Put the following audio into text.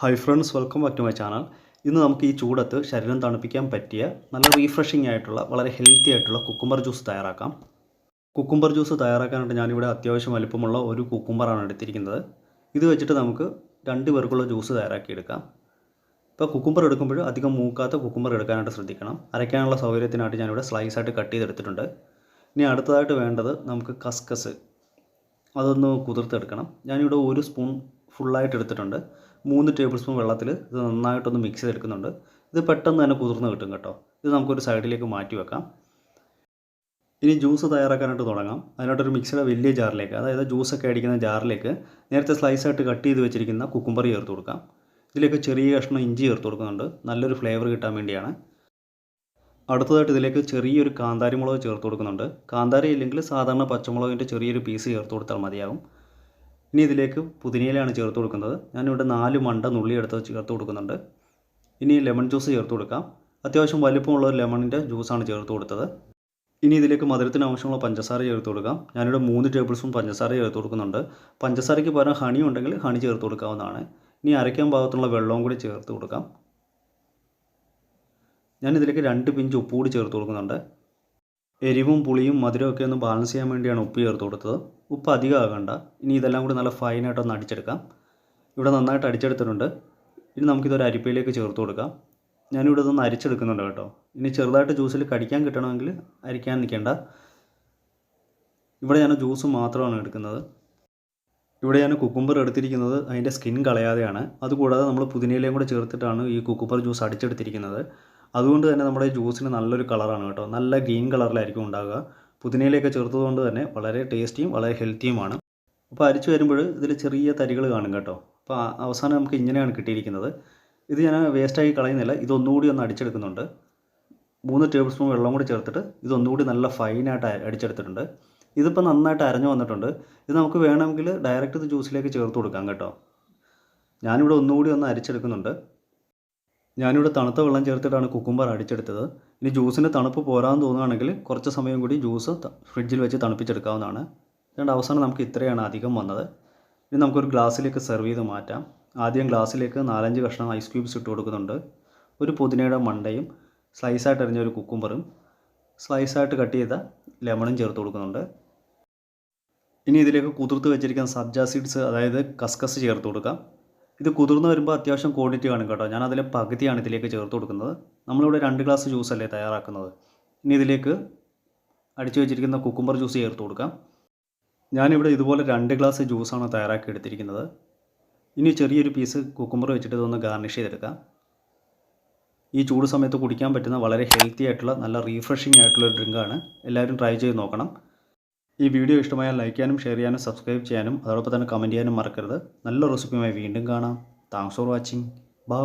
Hi friends welcome back to my channel ഇന്ന് നമുക്ക് ഈ ചൂടത്ത് ശരീരം തണുപ്പിക്കാൻ പറ്റിയ നല്ല റീഫ്രഷിംഗ് ആയിട്ടുള്ള വളരെ ഹെൽത്തി ആയിട്ടുള്ള കുക്കുംബർ ജ്യൂസ് തയ്യാറാക്കാം. കുക്കുംബർ ജ്യൂസ് തയ്യാറാക്കാനായിട്ട് ഞാനിവിടെ അത്യാവശ്യം വലുപ്പമുള്ള ഒരു കുക്കുംബറാണ് എടുത്തിരിക്കുന്നത്. ഇത് വെച്ചിട്ട് നമുക്ക് രണ്ട് പേർക്കുള്ള ജ്യൂസ് തയ്യാറാക്കിയെടുക്കാം. ഇപ്പോൾ കുക്കുംബർ എടുക്കുമ്പോൾ അധികം മൂക്കാത്ത കുക്കുംബർ എടുക്കാനായിട്ട് ശ്രദ്ധിക്കണം. അരയ്ക്കാനുള്ള സൗകര്യത്തിനായിട്ട് ഞാനിവിടെ സ്ലൈസ് ആയിട്ട് കട്ട് ചെയ്തെടുത്തിട്ടുണ്ട്. ഇനി അടുത്തതായിട്ട് വേണ്ടത് നമുക്ക് കസ്കസ് അതൊന്ന് കുതിർത്തെടുക്കണം. ഞാനിവിടെ ഒരു സ്പൂൺ ഫുള്ളായിട്ട് എടുത്തിട്ടുണ്ട്. മൂന്ന് ടേബിൾ സ്പൂൺ വെള്ളത്തിൽ ഇത് നന്നായിട്ടൊന്ന് മിക്സ് ചെയ്തെടുക്കുന്നുണ്ട്. ഇത് പെട്ടെന്ന് തന്നെ കുതിർന്ന് കിട്ടും കേട്ടോ. ഇത് നമുക്കൊരു സൈഡിലേക്ക് മാറ്റി വെക്കാം. ഇനി ജ്യൂസ് തയ്യാറാക്കാനായിട്ട് തുടങ്ങാം. അതിനായിട്ടൊരു മിക്സിയുടെ വലിയ ജാറിലേക്ക് അതായത് ജ്യൂസൊക്കെ അടിക്കുന്ന ജാറിലേക്ക് നേരത്തെ സ്ലൈസായിട്ട് കട്ട് ചെയ്ത് വെച്ചിരിക്കുന്ന കുക്കുംബർ ചേർത്ത് കൊടുക്കാം. ഇതിലേക്ക് ചെറിയ കഷ്ണം ഇഞ്ചി ചേർത്ത് കൊടുക്കുന്നുണ്ട്. നല്ലൊരു ഫ്ലേവർ കിട്ടാൻ വേണ്ടിയാണ്. അടുത്തതായിട്ട് ഇതിലേക്ക് ചെറിയൊരു കാന്താരി മുളക് ചേർത്ത് കൊടുക്കുന്നുണ്ട്. കാന്താരി ഇല്ലെങ്കിൽ സാധാരണ പച്ചമുളകിന്റെ ചെറിയൊരു പീസ് ചേർത്ത് കൊടുത്താൽ മതിയാവും ഇനി ഇതിലേക്ക് പുതിനയിലാണ് ചേർത്ത് കൊടുക്കുന്നത്. ഞാനിവിടെ നാല് മണ്ട നുള്ളി എടുത്ത് ചേർത്ത് കൊടുക്കുന്നുണ്ട്. ഇനി ലെമൺ ജ്യൂസ് ചേർത്ത് കൊടുക്കാം. അത്യാവശ്യം വലിപ്പമുള്ള ഒരു ലെമണിന്റെ ജ്യൂസാണ് ചേർത്ത് കൊടുത്തത്. ഇനി ഇതിലേക്ക് മധുരത്തിന് ആവശ്യമുള്ള പഞ്ചസാര ചേർത്ത് കൊടുക്കാം. ഞാനിവിടെ മൂന്ന് ടേബിൾ സ്പൂൺ പഞ്ചസാര ചേർത്ത് കൊടുക്കുന്നുണ്ട്. പഞ്ചസാരയ്ക്ക് പകരം ഹണി ഉണ്ടെങ്കിൽ ഹണി ചേർത്ത് കൊടുക്കാവുന്നതാണ്. ഇനി അരയ്ക്കാൻ ഭാഗത്തുള്ള വെള്ളവും കൂടി ചേർത്ത് കൊടുക്കാം. ഞാനിതിലേക്ക് രണ്ട് പിഞ്ച് ഉപ്പ് കൂടി ചേർത്ത് കൊടുക്കുന്നുണ്ട്. എരിവും പുളിയും മധുരവും ഒക്കെ ഒന്ന് ബാലൻസ് ചെയ്യാൻ വേണ്ടിയാണ് ഉപ്പ് ചേർത്ത് കൊടുത്തത്. ഉപ്പ് അധികം ആകണ്ട. ഇനി ഇതെല്ലാം കൂടി നല്ല ഫൈനായിട്ടൊന്ന് അടിച്ചെടുക്കാം. ഇവിടെ നന്നായിട്ട് അടിച്ചെടുത്തിട്ടുണ്ട്. ഇനി നമുക്കിതൊരു അരിപ്പയിലേക്ക് ചേർത്ത് കൊടുക്കാം. ഞാനിവിടെ ഇതൊന്ന് അരിച്ചെടുക്കുന്നുണ്ട് കേട്ടോ. ഇനി ചെറുതായിട്ട് ജ്യൂസിൽ കടിക്കാൻ കിട്ടണമെങ്കിൽ അരിക്കാൻ നിൽക്കേണ്ട. ഇവിടെ ഞാൻ ജ്യൂസ് മാത്രമാണ് എടുക്കുന്നത്. ഇവിടെ ഞാൻ കുക്കുംബർ എടുത്തിരിക്കുന്നത് അതിന്റെ സ്കിൻ കളയാതെയാണ്. അതുകൂടാതെ നമ്മൾ പുതിനയിലയും കൂടെ ചേർത്തിട്ടാണ് ഈ കുക്കുംബർ ജ്യൂസ് അടിച്ചെടുത്തിരിക്കുന്നത്. അതുകൊണ്ട് തന്നെ നമ്മുടെ ജ്യൂസിന് നല്ലൊരു കളറാണ് കേട്ടോ. നല്ല ഗ്രീൻ കളറിലായിരിക്കും ഉണ്ടാകുക പുതിനയിലേക്ക് ചേർത്തതുകൊണ്ട് തന്നെ വളരെ ടേസ്റ്റിയും വളരെ ഹെൽത്തിയുമാണ്. അപ്പോൾ അരിച്ചു വരുമ്പോൾ ഇതിൽ ചെറിയ തരികൾ കാണും കേട്ടോ. അപ്പോൾ അവസാനം നമുക്ക് ഇങ്ങനെയാണ് കിട്ടിയിരിക്കുന്നത്. ഇത് ഞാൻ വേസ്റ്റായി കളയുന്നില്ല. ഇതൊന്നുകൂടി ഒന്ന് അടിച്ചെടുക്കുന്നുണ്ട്. മൂന്ന് ടേബിൾ സ്പൂൺ വെള്ളം കൂടി ചേർത്തിട്ട് ഇതൊന്നുകൂടി നല്ല ഫൈനായിട്ട് അടിച്ചെടുത്തിട്ടുണ്ട്. ഇതിപ്പോൾ നന്നായിട്ട് അരഞ്ഞു വന്നിട്ടുണ്ട്. ഇത് നമുക്ക് വേണമെങ്കിൽ ഡയറക്റ്റ് ഇത് ജ്യൂസിലേക്ക് ചേർത്ത് കൊടുക്കാം കേട്ടോ. ഞാനിവിടെ ഒന്നുകൂടി ഒന്ന് അരിച്ചെടുക്കുന്നുണ്ട്. ഞാനിവിടെ തണുത്ത വെള്ളം ചേർത്തിട്ടാണ് കുക്കുംബർ അടിച്ചെടുത്തത്. ഇനി ജ്യൂസിന് തണുപ്പ് പോരാന്ന് തോന്നുകയാണെങ്കിൽ കുറച്ച് സമയം കൂടി ജ്യൂസ് ഫ്രിഡ്ജിൽ വെച്ച് തണുപ്പിച്ചെടുക്കാവുന്നതാണ്. അതുകൊണ്ട് അവസാനം നമുക്ക് ഇത്രയാണ് അധികം വന്നത്. ഇനി നമുക്കൊരു ഗ്ലാസ്സിലേക്ക് സെർവ് ചെയ്ത് മാറ്റാം. ആദ്യം ഗ്ലാസ്സിലേക്ക് നാലഞ്ച് കഷ്ണം ഐസ് ക്യൂബ്സ് ഇട്ട് കൊടുക്കുന്നുണ്ട്. ഒരു പുതിനയുടെ മണ്ടയും സ്ലൈസായിട്ട് അരിഞ്ഞ ഒരു കുക്കുംബറും സ്ലൈസായിട്ട് കട്ട് ചെയ്ത ലെമണും ചേർത്ത് കൊടുക്കുന്നുണ്ട്. ഇനി ഇതിലേക്ക് കുതിർത്ത് വെച്ചിരിക്കുന്ന സബ്ജ സീഡ്സ് അതായത് കസ്കസ് ചേർത്ത് കൊടുക്കാം. ഇത് കുതിർന്ന് വരുമ്പോൾ അത്യാവശ്യം ക്വാണ്ടിറ്റി കാണും കേട്ടോ. ഞാൻ അതിലെ പകുതിയാണ് ഇതിലേക്ക് ചേർത്ത് കൊടുക്കുന്നത്. നമ്മളിവിടെ രണ്ട് ഗ്ലാസ് ജ്യൂസ് അല്ലേ തയ്യാറാക്കുന്നത്? ഇനി ഇതിലേക്ക് അടിച്ചു വെച്ചിരിക്കുന്ന കുക്കുംബർ ജ്യൂസ് ചേർത്ത് കൊടുക്കാം. ഞാനിവിടെ ഇതുപോലെ രണ്ട് ഗ്ലാസ് ജ്യൂസാണ് തയ്യാറാക്കി എടുത്തിരിക്കുന്നത്. ഇനി ചെറിയൊരു പീസ് കുക്കുംബർ വെച്ചിട്ട് ഇതൊന്ന് ഗാർണിഷ് ചെയ്തെടുക്കാം. ഈ ചൂട് സമയത്ത് കുടിക്കാൻ പറ്റുന്ന വളരെ ഹെൽത്തി ആയിട്ടുള്ള നല്ല റീഫ്രഷിംഗ് ആയിട്ടുള്ള ഡ്രിങ്കാണ് എല്ലാവരും ട്രൈ ചെയ്ത് നോക്കണം. ഈ വീഡിയോ ഇഷ്ടമായാൽ ലൈക്ക് ചെയ്യാനും ഷെയർ ചെയ്യാനും സബ്സ്ക്രൈബ് ചെയ്യാനും അതോടൊപ്പം തന്നെ കമന്റ് ചെയ്യാനും മറക്കരുത്. നല്ല റെസിപ്പിയുമായി വീണ്ടും കാണാം. Thanks for watching bye